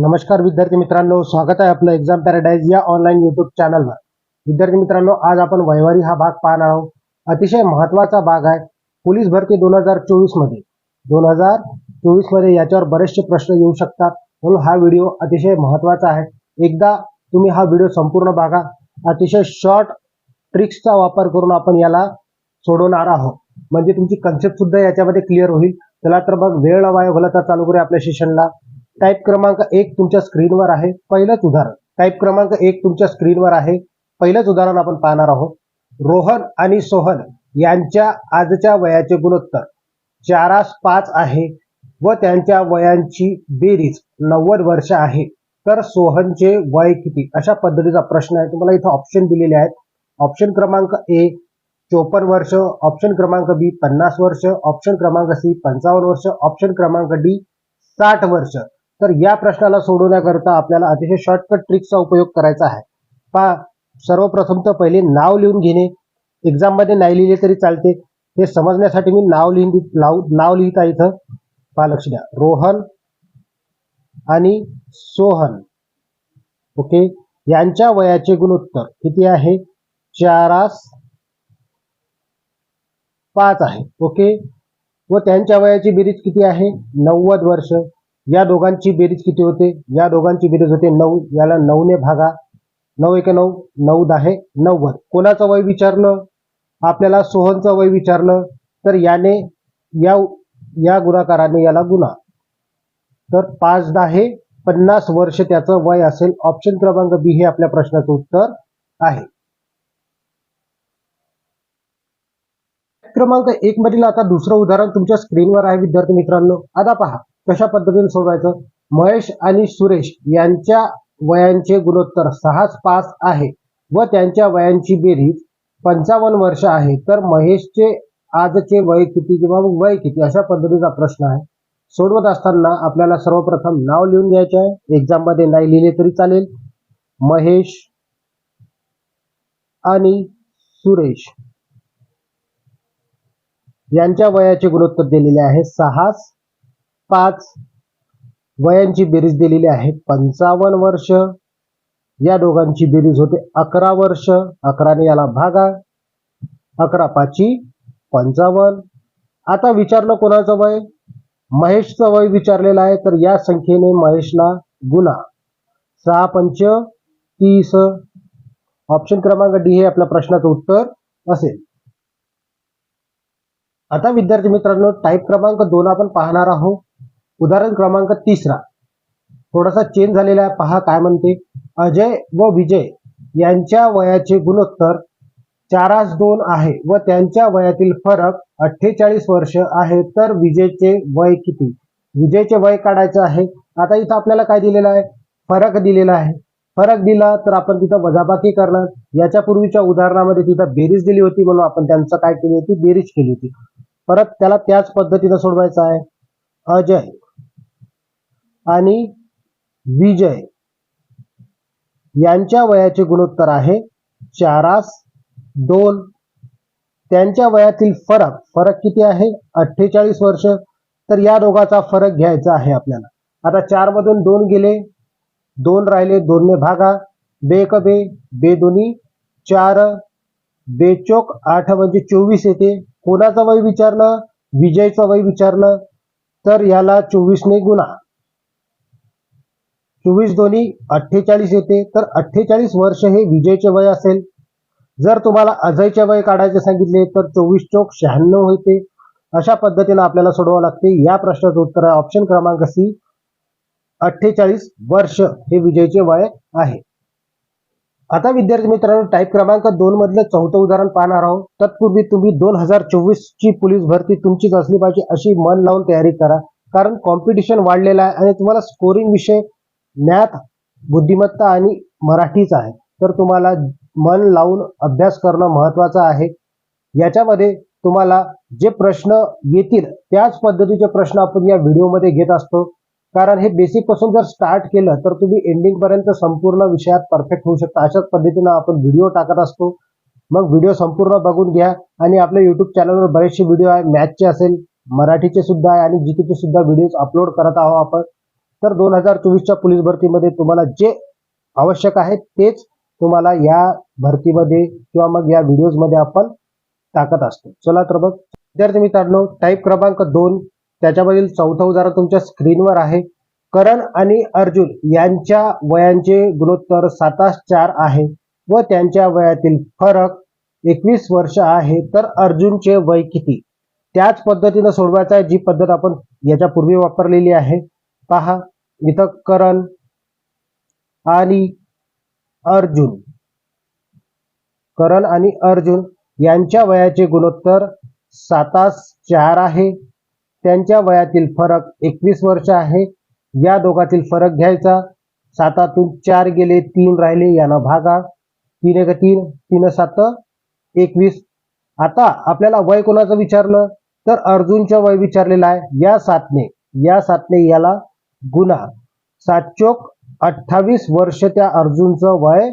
नमस्कार विद्यार्थी मित्रांनो स्वागत आहे आपलं एक्झाम पॅराडाईज या ऑनलाईन युट्यूब चॅनलवर विद्यार्थी मित्रांनो आज आपण वैवारी हा भाग पाहणार आहोत. अतिशय महत्त्वाचा भाग आहे पोलीस भरती दोन हजार चोवीसमध्ये. दोन हजार चोवीसमध्ये याच्यावर बरेचसे प्रश्न येऊ शकतात. म्हणून हा व्हिडिओ अतिशय महत्त्वाचा आहे. एकदा तुम्ही हा व्हिडिओ संपूर्ण बघा. अतिशय शॉर्ट ट्रिक्सचा वापर करून आपण याला सोडवणार आहोत. म्हणजे तुमची कन्सेप्ट सुद्धा याच्यामध्ये क्लिअर होईल. चला तर मग वेळ न वाया घालवता चालू करूया आपल्या सेशनला टाईप क्रमांक एक तुमच्या स्क्रीनवर आहे पहिलंच उदाहरण. टाईप क्रमांक एक तुमच्या स्क्रीनवर आहे पहिलंच उदाहरण आपण पाहणार आहोत. रोहन आणि सोहन यांच्या आजच्या वयाचे गुणोत्तर. चारास पाच आहे व त्यांच्या वयांची बेरीज नव्वद वर्ष आहे. तर सोहनचे वय किती? अशा पद्धतीचा प्रश्न आहे. तुम्हाला इथं ऑप्शन दिलेले आहेत. ऑप्शन क्रमांक ए चोपन्न वर्ष. ऑप्शन क्रमांक बी पन्नास वर्ष. ऑप्शन क्रमांक सी पंचावन्न वर्ष. ऑप्शन क्रमांक डी साठ वर्ष. तर या प्रश्नाला सोडवण्याकरता आपल्याला अतिशय शॉर्टकट ट्रिकचा उपयोग करायचा आहे. पहा सर्वप्रथम तर पहिले नाव लिहून घेणे. एक्झाममध्ये नाही लिहिले तरी चालते. हे समजण्यासाठी मी नाव लिहून लावू नाव लिहिता इथं. पहा लक्ष द्या. रोहन आणि सोहन. ओके यांच्या वयाचे गुणोत्तर किती आहे? चारास पाच आहे. ओके व त्यांच्या वयाची बेरीज किती आहे? नव्वद वर्ष. या दोघांची बेरीज किती होते? या दोघांची बेरीज होते नऊ. याला नऊने भागा. नऊ एक नऊ नऊ दहा नव्वद. कोणाचं वय विचारलं? आपल्याला सोहनचं वय विचारलं. तर याने या या गुणाकाराने याला गुणा. तर पाच दहा पन्नास वर्ष त्याचं वय असेल. ऑप्शन क्रमांक बी हे आपल्या प्रश्नाचं उत्तर आहे. क्रमांक एक मधील आता दुसरं उदाहरण तुमच्या स्क्रीनवर आहे विद्यार्थी मित्रांनो. आता पहा. कशा पद्धतीने सोडवायचं? महेश आणि सुरेश यांच्या वयांचे गुणोत्तर सहाच पाच आहे व त्यांच्या वयांची बेरीज पंचावन्न वर्ष आहे. तर महेशचे आजचे वय किती किंवा वय किती अशा पद्धतीचा प्रश्न आहे. सोडवत असताना आपल्याला सर्वप्रथम नाव लिहून घ्यायचे आहे. एक्झाममध्ये नाही लिहिले तरी चालेल. महेश आणि सुरेश यांच्या वयाचे गुणोत्तर दिलेले आहे सहाच पाच वयांची बेरीज दिलेली आहे पंचावन्न वर्ष या दोघांची बेरीज होते. अकरा वर्ष अकराने याला भागा. अकरा पाची पंचावन्न. आता विचारलं कोणाचं वय? महेशचं वय विचारलेलं आहे तर या संख्येने महेशला गुणा. सहा पंच तीस. ऑप्शन क्रमांक डी हे आपल्या प्रश्नाचं उत्तर असेल. आता विद्यार्थी मित्रांनो टाईप क्रमांक दोन आपण पाहणार आहोत. उदाहरण क्रमांक तिसरा. थोडासा चेंज झालेला आहे. पहा काय म्हणते. अजय व विजय यांच्या वयाचे गुणोत्तर चारास दोन आहे व त्यांच्या वयातील फरक अठ्ठेचाळीस वर्ष आहे. तर विजयचे वय किती? विजयचे वय काढायचं आहे. आता इथं आपल्याला काय दिलेलं आहे? फरक दिलेला आहे. फरक दिला तर आपण तिथं वजाबाकी करणार. याच्या पूर्वीच्या उदाहरणामध्ये तिथं बेरीज दिली होती म्हणून आपण त्यांचं काय केली होती? बेरीज केली होती. परत त्याला त्याच पद्धतीनं सोडवायचं आहे. अजय आणि विजय यांच्या वयाचे गुणोत्तर आहे. चारास दोन. त्यांच्या वयातील फरक फरक किती आहे? अठ्ठेचाळीस वर्ष. तर या दोघाचा फरक घ्यायचा आहे आपल्याला. आता चार मधून दोन गेले. दोन राहिले दोनने भागा. बे क बे बे दोन्ही. चार. बेचोक आठ म्हणजे चोवीस येते. कोणाचं वय विचारलं? विजयचं वय विचारलं. तर याला चोवीसने गुणा. चोवीस दोन्ही अठ्ठेचाळीस येते तर अठ्ठेचाळीस वर्ष हे विजयचे वय असेल. जर तुम्हाला अजयचे वय काढायचे सांगितले तर चोवीस चौक शहाण्णव होते. अशा पद्धतीने आपल्याला सोडवावं लागते. या प्रश्नाचं उत्तर आहे ऑप्शन क्रमांक सी. अठ्ठेचाळीस वर्ष हे विजयचे वय आहे. आता विद्यार्थी मित्रांनो टाईप क्रमांक दोन मधलं चौथं उदाहरण पाहणार आहोत. तत्पूर्वी तुम्ही दोन हजार चोवीस ची पोलीस भरती तुमचीच असली पाहिजे अशी मन लावून तयारी करा. कारण कॉम्पिटिशन वाढलेलं आहे आणि तुम्हाला स्कोरिंग विषय मॅथ बुद्धिमत्ता आणि मराठीच आहे. तर तुम्हाला मन लावून अभ्यास करणं महत्वाचं आहे. याच्यामध्ये तुम्हाला जे प्रश्न येतील त्याच पद्धतीचे प्रश्न आपण या व्हिडिओमध्ये घेत असतो. कारण हे बेसिकपासून जर स्टार्ट केलं तर तुम्ही एंडिंग पर्यंत संपूर्ण विषयात परफेक्ट होऊ शकता. अशाच पद्धतीनं आपण व्हिडिओ टाकत असतो. मग व्हिडिओ संपूर्ण बघून घ्या. आणि आपल्या युट्यूब चॅनलवर बरेचसे व्हिडिओ आहे. मॅथचे असेल मराठीचे सुद्धा आहे. आणि जीकेचे सुद्धा व्हिडिओ अपलोड करत आहोत आपण. तर दोन हजार चोवीसच्या पोलीस भरतीमध्ये तुम्हाला जे आवश्यक आहे तेच तुम्हाला या भरतीमध्ये किंवा मग या व्हिडिओजमध्ये आपण टाकत असतो. चला तर बघ विद्यार्थी मित्रांनो टाईप क्रमांक दोन त्याच्यामधील चौथं उदाहरण तुमच्या स्क्रीनवर आहे. करण आणि अर्जुन यांच्या वयांचे गुणोत्तर सातास चार आहे व त्यांच्या वयातील फरक एकवीस वर्ष आहे. तर अर्जुनचे वय किती? त्याच पद्धतीनं सोडवायचा आहे जी पद्धत आपण याच्यापूर्वी वापरलेली आहे. पहा इथं करण आणि अर्जुन. करण आणि अर्जुन यांच्या वयाचे गुणोत्तर सातास चार आहे. त्यांच्या वयातील फरक एकवीस वर्ष आहे. या दोघातील फरक घ्यायचा. सातातून चार गेले तीन राहिले यांना भागा. तीन एक तीन तीन सात एकवीस. आता आपल्याला वय कोणाचं विचारलं? तर अर्जुनचं वय विचारलेलं आहे. या सातने. या सातने याला गुन्हा. सातचोक अठ्ठावीस वर्ष त्या अर्जुनचं वय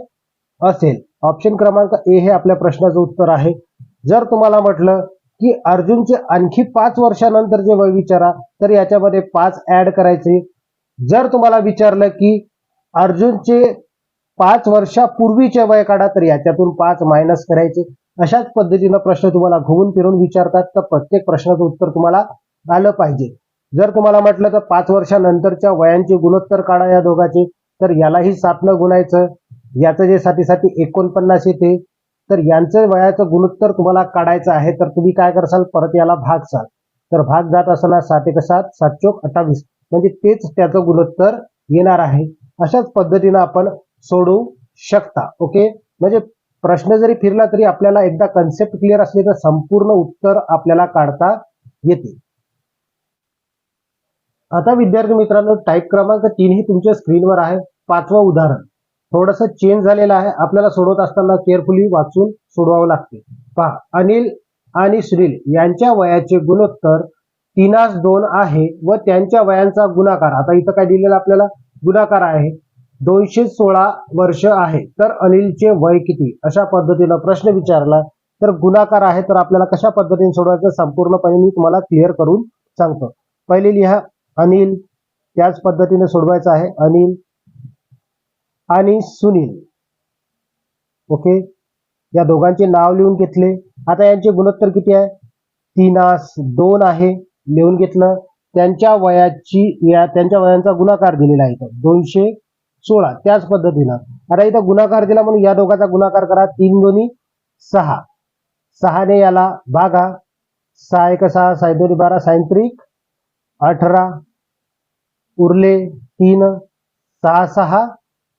असेल. ऑप्शन क्रमांक ए हे आपल्या प्रश्नाचं उत्तर आहे. जर तुम्हाला म्हटलं की अर्जुनचे आणखी पाच वर्षानंतर जे वय विचारा तर याच्यामध्ये पाच ऍड करायचे. जर तुम्हाला विचारलं की अर्जुनचे पाच वर्षापूर्वीचे वय काढा तर याच्यातून पाच मायनस करायचे. अशाच पद्धतीनं प्रश्न तुम्हाला घुमून फिरून विचारतात तर प्रत्येक प्रश्नाचं उत्तर तुम्हाला आलं पाहिजे. जर तुम्हाला म्हटलं तर पाच वर्षानंतरच्या वयांचे गुणोत्तर काढा या दोघांचे तर यालाही सातनं गुणायचं. याचं जे साथी साथी एकोणपन्नास येते तर यांचं वयाचं गुणोत्तर तुम्हाला काढायचं आहे तर तुम्ही काय करसाल? परत याला भाग साल. तर भाग जात असताना सात एक सात सात चोक अठ्ठावीस म्हणजे तेच त्याचं गुणोत्तर येणार आहे. अशाच पद्धतीनं आपण सोडवू शकता ओके? म्हणजे प्रश्न जरी फिरला तरी आपल्याला एकदा कन्सेप्ट क्लिअर असले तर संपूर्ण उत्तर आपल्याला काढता येते. आता विद्यार्थी मित्रांनो टाईप क्रमांक तीन ही तुमच्या स्क्रीनवर आहे. पाचवं उदाहरण. थोडस चेंज झालेलं आहे. आपल्याला सोडवत असताना केअरफुली वाचून सोडवावं लागते. पहा अनिल आणि सुनील यांच्या वयाचे गुणोत्तर तीनास दोन आहे व त्यांच्या वयांचा गुणाकार. आता इथं काय दिलेलं आपल्याला? गुणाकार आहे. दोनशे सोळा वर्ष आहे. तर अनिलचे वय किती? अशा पद्धतीनं प्रश्न विचारला. तर गुणाकार आहे तर आपल्याला कशा पद्धतीने सोडवायचं? संपूर्णपणे मी तुम्हाला क्लिअर करून सांगतो. पहिले लिहा. अनिल त्याच पद्धतीने सोडवायचं आहे. अनिल आणि सुनील. ओके? या दोघांचे नाव लिहून घेतले. आता यांचे गुणोत्तर किती आहे? तीनास दोन आहे लिहून घेतलं. त्यांच्या वयाची या त्यांच्या वयांचा गुणाकार दिलेला आहे इथं. दोनशे सोळा त्याच पद्धतीनं. आता इथं गुणाकार दिला म्हणून या दोघांचा गुणाकार करा. तीन दोन्ही सहा. सहाने याला भागा. सहा एक सहा साय दोन्ही बारा सायंत्रिक अठरा. उरले तीन सहा सहा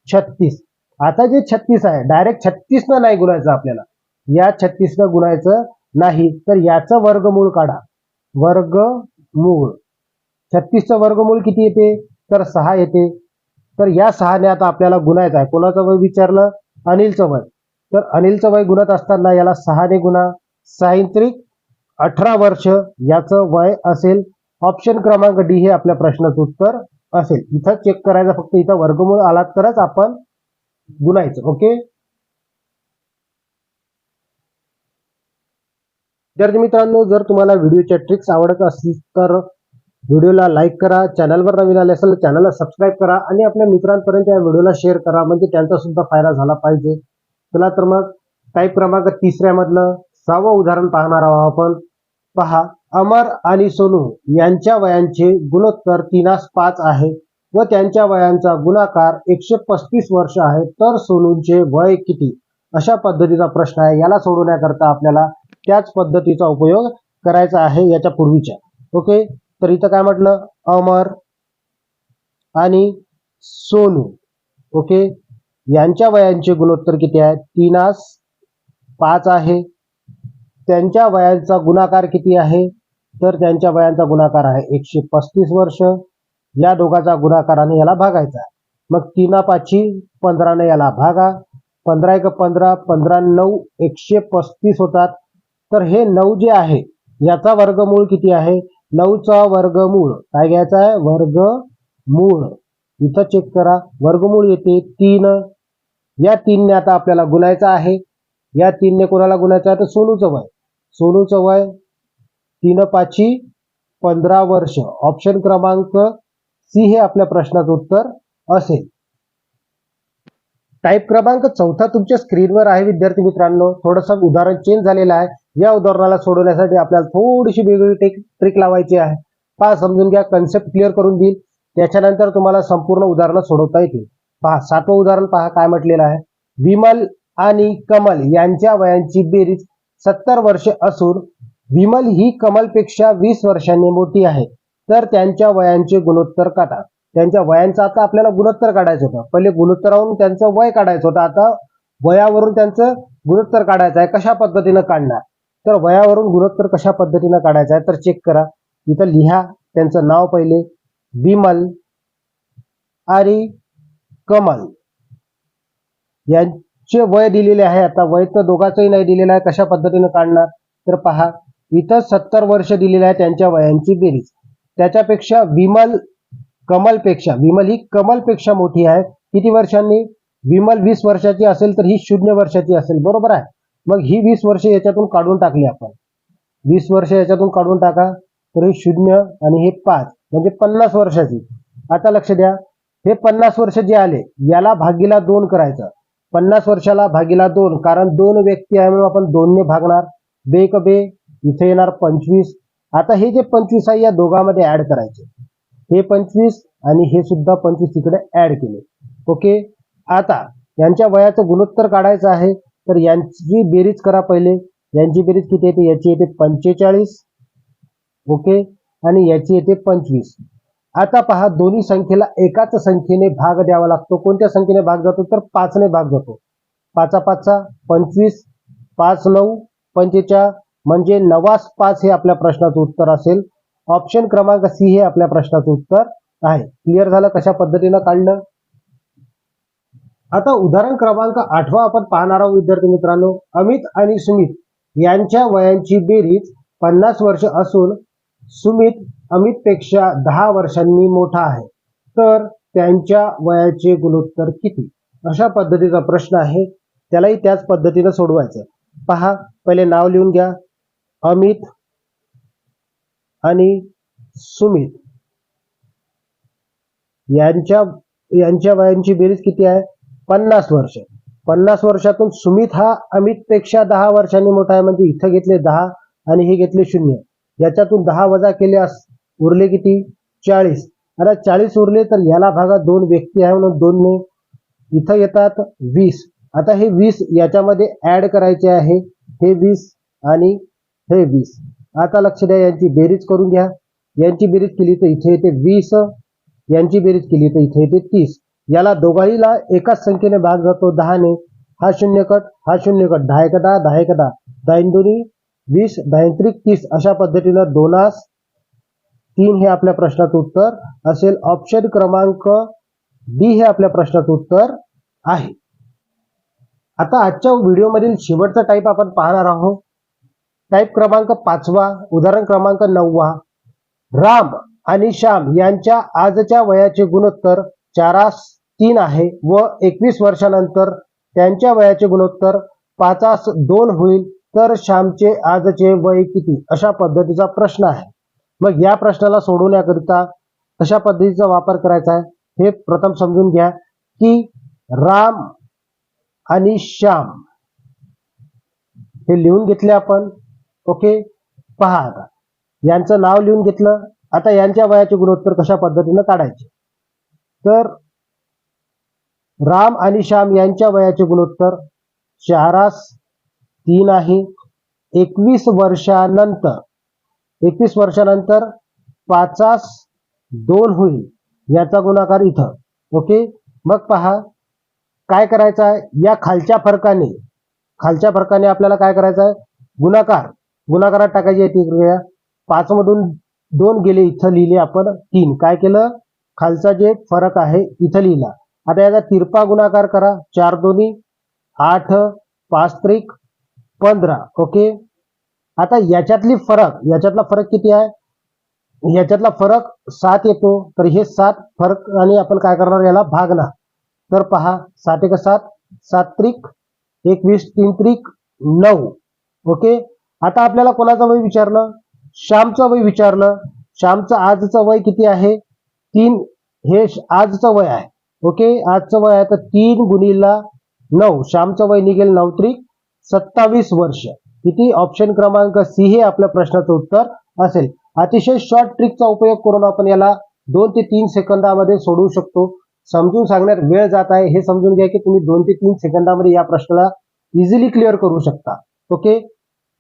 छत्तीस. आता जे छत्तीस आहे डायरेक्ट छत्तीसनं नाही गुणायचं आपल्याला. या छत्तीसनं गुणायचं नाही तर याचं वर्गमूळ काढा. वर्गमूळ. छत्तीसचं वर्गमूळ किती येते? तर सहा येते. तर या सहाने आता आपल्याला गुणायचं आहे. कोणाचं वय विचारलं? अनिलचं वय. तर अनिलचं वय गुणत असताना याला सहाने गुणा. सायंत्रिक अठरा वर्ष याचं वय असेल ऑप्शन क्रमांक डी हे आपल्या प्रश्नाचं उत्तर असेल. इथं चेक करायचं फक्त इथं वर्गमूळ आला तरच आपण गुणायचं ओके विद्यार्थी मित्रांनो जर तुम्हाला व्हिडिओच्या ट्रिक्स आवडत असतील तर व्हिडिओला लाईक करा चॅनलवर नवीन आले असेल तर चॅनलला सबस्क्राईब करा आणि आपल्या मित्रांपर्यंत या व्हिडिओला शेअर करा म्हणजे त्यांचा सुद्धा फायदा झाला पाहिजे. चला तर मग टाईप क्रमांक तिसऱ्यामधलं सहावं उदाहरण पाहणार आहोत आपण. पहा. अमर आणि सोनू यांच्या वयांचे गुणोत्तर तीनास पाच आहे व त्यांच्या वयांचा गुणाकार एकशे पस्तीस वर्ष आहे. तर सोनूंचे वय किती? अशा पद्धतीचा प्रश्न आहे. याला सोडवण्याकरता आपल्याला त्याच पद्धतीचा उपयोग करायचा आहे याच्या पूर्वीच्या. ओके? तर इथं काय म्हटलं? अमर आणि सोनू. ओके? यांच्या वयांचे गुणोत्तर किती आहे? तीनास पाच आहे. त्यांच्या वयांचा गुणाकार किती आहे? तर त्यांच्या वयांचा गुणाकार आहे एकशे पस्तीस वर्ष. या दोघांचा गुणाकाराने याला भागायचा मग तीना पाची पंधराने याला भागा. पंधरा एक पंधरा पंधरा नऊ एकशे पस्तीस होतात. तर हे नऊ जे आहे याचा वर्गमूळ किती आहे? नऊचा वर्गमूळ काय घ्यायचा आहे? वर्गमूळ. इथं चेक करा. वर्गमूळ येते तीन. या तीनने आता आपल्याला गुणायचं आहे. या तीनने कोणाला गुणायचं आहे? तर सोनूचं वय. सोनूचं वय तीन पाची पंधरा वर्ष. ऑप्शन क्रमांक सी हे आपल्या प्रश्नाचं उत्तर असेल. टाईप क्रमांक चौथा तुमच्या स्क्रीनवर आहे विद्यार्थी मित्रांनो. थोडंसं उदाहरण चेंज झालेलं आहे. या उदाहरणाला सोडवण्यासाठी आपल्याला थोडीशी वेगळी टेक ट्रिक लावायची आहे. पहा समजून घ्या कन्सेप्ट क्लिअर करून देईल. त्याच्यानंतर तुम्हाला संपूर्ण उदाहरणं सोडवता येतील. पहा सातवं उदाहरण पहा काय म्हटलेलं आहे. विमल आणि कमल यांच्या वयांची बेरीज सत्तर वर्षे असून विमल ही कमलपेक्षा वीस वर्षांनी मोठी आहे. तर त्यांच्या वयांचे गुणोत्तर काढा. त्यांच्या वयांचं आता आपल्याला गुणोत्तर काढायचं होतं. पहिले गुणोत्तरावरून त्यांचं वय काढायचं होतं. आता वयावरून त्यांचं गुणोत्तर काढायचं आहे. कशा पद्धतीनं काढणार? तर वयावरून गुणोत्तर कशा पद्धतीनं काढायचं आहे? तर चेक करा. इथं लिहा. त्यांचं नाव पहिले. विमल आणि कमल. चे वय दिलेले आहे आता वय तर दोघांचंही नाही दिलेलं आहे कशा पद्धतीनं काढणार? तर पहा इथं सत्तर वर्ष दिलेलं आहे त्यांच्या वयांची बेरीज. त्याच्यापेक्षा विमल कमलपेक्षा विमल ही कमलपेक्षा मोठी आहे. किती वर्षांनी? विमल वीस वर्षाची असेल तर ही शून्य वर्षाची असेल बरोबर आहे? मग ही वीस वर्ष याच्यातून काढून टाकली आपण. वीस वर्ष याच्यातून काढून टाका तर हे शून्य आणि हे पाच म्हणजे पन्नास वर्षाची. आता लक्ष द्या हे पन्नास वर्ष जे आले याला भागीला दोन करायचं. पन्नास वर्षाला भागीला दोन कारण दोन व्यक्ती आहे म्हणून आपण दोनने भागणार. बे क बे इथे येणार पंचवीस. आता हे जे पंचवीस आहे या दोघांमध्ये ऍड करायचे. हे पंचवीस आणि हे सुद्धा पंचवीस तिकडे ऍड केले. ओके? आता यांच्या वयाचं गुणोत्तर काढायचं आहे तर यांची बेरीज करा पहिले. यांची बेरीज किती येते? याची येते पंचेचाळीस. ओके? आणि याची येते पंचवीस. आता पहा दोन्ही संख्येला एकाच संख्येने भाग द्यावा लागतो. कोणत्या संख्येने भाग जातो? तर पाचने भाग जातो. पाचा पाचचा पंचवीस पाच नऊ पंचेचाळ म्हणजे नवास पाच हे आपल्या प्रश्नाचं उत्तर असेल. ऑप्शन क्रमांक सी हे आपल्या प्रश्नाचं उत्तर आहे. क्लिअर झालं कशा पद्धतीनं काढलं? आता उदाहरण क्रमांक आठवा आपण पाहणार आहोत विद्यार्थी मित्रांनो. अमित आणि सुमित यांच्या वयांची बेरीज पन्नास वर्ष असून सुमित अमितपेक्षा दहा वर्षांनी मोठा आहे. तर त्यांच्या वयाचे गुणोत्तर किती? अशा पद्धतीचा प्रश्न आहे. त्यालाही त्याच पद्धतीनं सोडवायचं. पहा पहिले नाव लिहून घ्या. अमित आणि सुमित. यांच्या यांच्या वयांची बेरीज किती आहे? पन्नास वर्ष. पन्नास वर्षातून सुमित हा अमितपेक्षा दहा वर्षांनी मोठा आहे. म्हणजे इथं घेतले दहा आणि हे घेतले शून्य. याच्यातून दहा वजा केल्यास उरले किती? चाळीस. आता चाळीस उरले तर याला भागात दोन व्यक्ती आहे म्हणून दोन ने इथं येतात वीस. आता हे वीस याच्यामध्ये ऍड करायचे आहे. हे वीस आणि हे वीस. आता लक्ष द्या यांची बेरीज करून घ्या. यांची बेरीज केली तर इथे येते वीस. यांची बेरीज केली तर इथे येते तीस. याला दोघाहीला एकाच संख्येने भाग जातो दहाने. हा शून्य कट हा शून्य कट. दहा एक दहा दहा एक दहा. दहा दोन्ही वीस दहा त्रिक तीस. अशा पद्धतीनं दोनास तीन हे आपल्या प्रश्नाचं उत्तर असेल. ऑप्शन क्रमांक बी हे आपल्या प्रश्नाचं उत्तर आहे. आता आजच्या व्हिडिओमधील शेवटचा टाईप आपण पाहणार आहोत. टाईप क्रमांक पाचवा उदाहरण क्रमांक नववा. राम आणि श्याम यांच्या आजच्या वयाचे गुणोत्तर चारास तीन आहे व एकवीस वर्षानंतर त्यांच्या वयाचे गुणोत्तर पाचास दोन होईल. तर श्यामचे आजचे वय किती? अशा पद्धतीचा प्रश्न आहे. मग या प्रश्नाला सोडवण्याकरिता कशा पद्धतीचा वापर करायचा आहे हे प्रथम समजून घ्या की राम आणि श्याम हे लिहून घेतले आपण. ओके? पहा आता यांचं नाव लिहून घेतलं. आता यांच्या वयाचे गुणोत्तर कशा पद्धतीनं काढायचे? तर राम आणि श्याम यांच्या वयाचे गुणोत्तर चारास तीन आहे. एकवीस वर्षानंतर एकतीस वर्षानंतर पाचास दोन होईल याचा गुणाकार इथं. ओके मग पहा काय करायचं आहे? या खालच्या फरकाने खालच्या फरकाने आपल्याला काय करायचं आहे? गुणाकार. गुणाकारात टाकायची आहे ती क्रिया. पाचमधून दोन गेले इथं लिहिले आपण तीन. काय केलं? खालचा जे फरक आहे इथं लिहिला. आता याचा तिरपा गुणाकार करा. चार दोन्ही आठ पाच त्रिक पंधरा. ओके आता याच्यातली फरक याच्यातला फरक किती आहे? याच्यातला फरक सात येतो. तर हे सात फरक आणि आपण काय करणार याला? भागणार. तर पहा सात एक सात सात त्रिक एकवीस तीन त्रिक नऊ. ओके? आता आपल्याला कोणाचं वय विचारलं? श्यामचं वय विचारलं. श्यामचं आजचं वय किती आहे? तीन. हे आजचं वय आहे. ओके? आजचं वय आहे तर तीन गुणीला नऊ. श्यामचं वय निघेल नऊ त्रिक सत्तावीस वर्ष. किती ऑप्शन क्रमांक सी हे आपल्या प्रश्नाचं उत्तर असेल. अतिशय शॉर्ट ट्रिकचा उपयोग करून आपण याला दोन ते तीन सेकंदामध्ये सोडवू शकतो. समजून सांगण्यात वेळ जात आहे. हे समजून घ्या की तुम्ही दोन ते तीन सेकंदामध्ये या प्रश्नाला इझिली क्लिअर करू शकता. ओके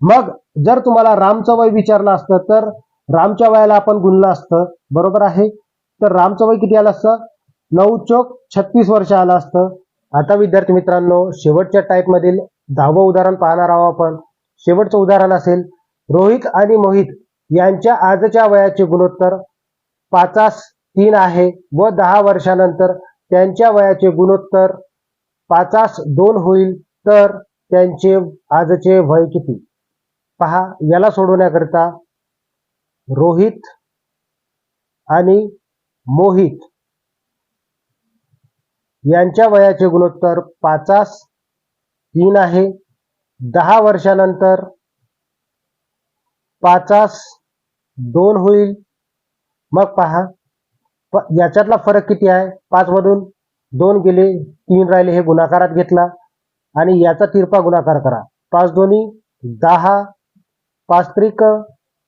मग जर तुम्हाला रामचं वय विचारलं असतं तर रामच्या वयाला आपण गुणलं असतं. बरोबर आहे? तर रामचं वय किती आलं असतं? नऊ चोक छत्तीस वर्ष आलं असतं. आता विद्यार्थी मित्रांनो शेवटच्या टाईप मधील दहावं उदाहरण पाहणार आहोत आपण. शेवटचं उदाहरण असेल रोहित आणि मोहित यांच्या आजच्या वयाचे गुणोत्तर पाचास तीन आहे व दहा वर्षानंतर त्यांच्या वयाचे गुणोत्तर पाचास दोन होईल तर त्यांचे आजचे वय किती? पहा याला सोडवण्याकरिता रोहित आणि मोहित यांच्या वयाचे गुणोत्तर पाचास तीन आहे दहा वर्षानंतर पाचास दोन होईल. मग पहा प- याच्यातला फरक किती आहे? पाच मधून दोन गेले तीन राहिले हे गुणाकारात घेतला आणि याचा तिरपा गुणाकार करा. पाच दोन्ही दहा पाच त्रिक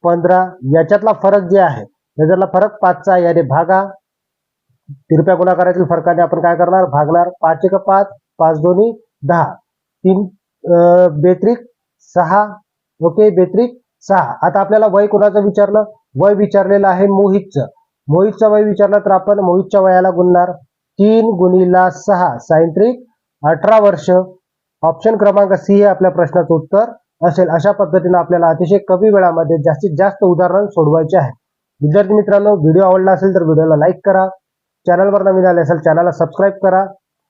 पंधरा याच्यातला फरक जे आहे याच्यातला फरक पाचचा याने भागा. तिरप्या गुणाकारातील फरकाने आपण काय करणार? भागणार. पाच एक पाच पाच दोन्ही दहा. तीन बेत्रिक सहा. ओके बेत्रिक सहा. आता आपल्याला वय कोणाचं विचारलं? वय विचारलेलं आहे मोहितचं. मोहितचं वय विचारलं तर आपण मोहितच्या वयाला गुणणार. तीन गुणीला सहा. सायंत्रिक अठरा वर्ष. ऑप्शन क्रमांक सी हे आपल्या प्रश्नाचं उत्तर असेल. अशा पद्धतीने आपल्याला अतिशय कमी वेळामध्ये जास्तीत जास्त उदाहरण सोडवायचे आहे. विद्यार्थी मित्रांनो व्हिडिओ आवडला असेल तर व्हिडिओला लाईक करा. चॅनलवर नवीन आले असेल चॅनलला सबस्क्राईब करा.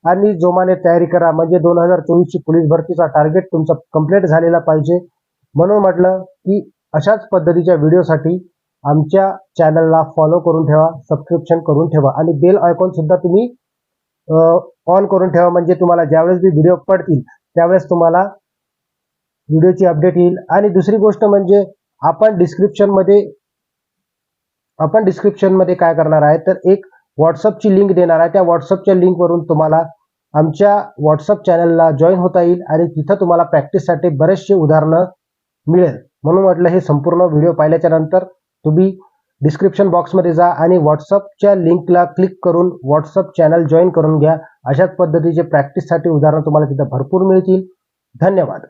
आणि जोमाने तयारी करा म्हणजे दोन हजार चोवीसची पोलीस भरतीचा टार्गेट तुमचा कंप्लीट झालेला पाहिजे. म्हणून म्हटलं की अशाच पद्धतीच्या व्हिडिओसाठी आमच्या चॅनलला फॉलो करून ठेवा सबस्क्रिप्शन करून ठेवा आणि बेल आयकॉन सुद्धा तुम्ही ऑन करून ठेवा. म्हणजे तुम्हाला ज्यावेळेस बी व्हिडिओ पडतील त्यावेळेस तुम्हाला व्हिडिओची अपडेट येईल. आणि दुसरी गोष्ट म्हणजे आपण डिस्क्रिप्शनमध्ये आपण डिस्क्रिप्शनमध्ये काय करणार आहे? तर एक व्हॉट्सअपची लिंक देणार आहे. त्या व्हॉट्सअपच्या लिंकवरून तुम्हाला आमच्या व्हॉट्सअप चॅनलला जॉईन होता येईल आणि तिथं तुम्हाला प्रॅक्टिससाठी बरेचसे उदाहरणं मिळेल. म्हणून म्हटलं हे संपूर्ण व्हिडिओ पाहिल्याच्या नंतर तुम्ही डिस्क्रिप्शन बॉक्समध्ये जा आणि व्हॉट्सअपच्या लिंकला क्लिक करून व्हॉट्सअप चॅनल जॉईन करून घ्या. अशाच पद्धतीचे प्रॅक्टिससाठी उदाहरणं तुम्हाला तिथं भरपूर मिळतील. धन्यवाद.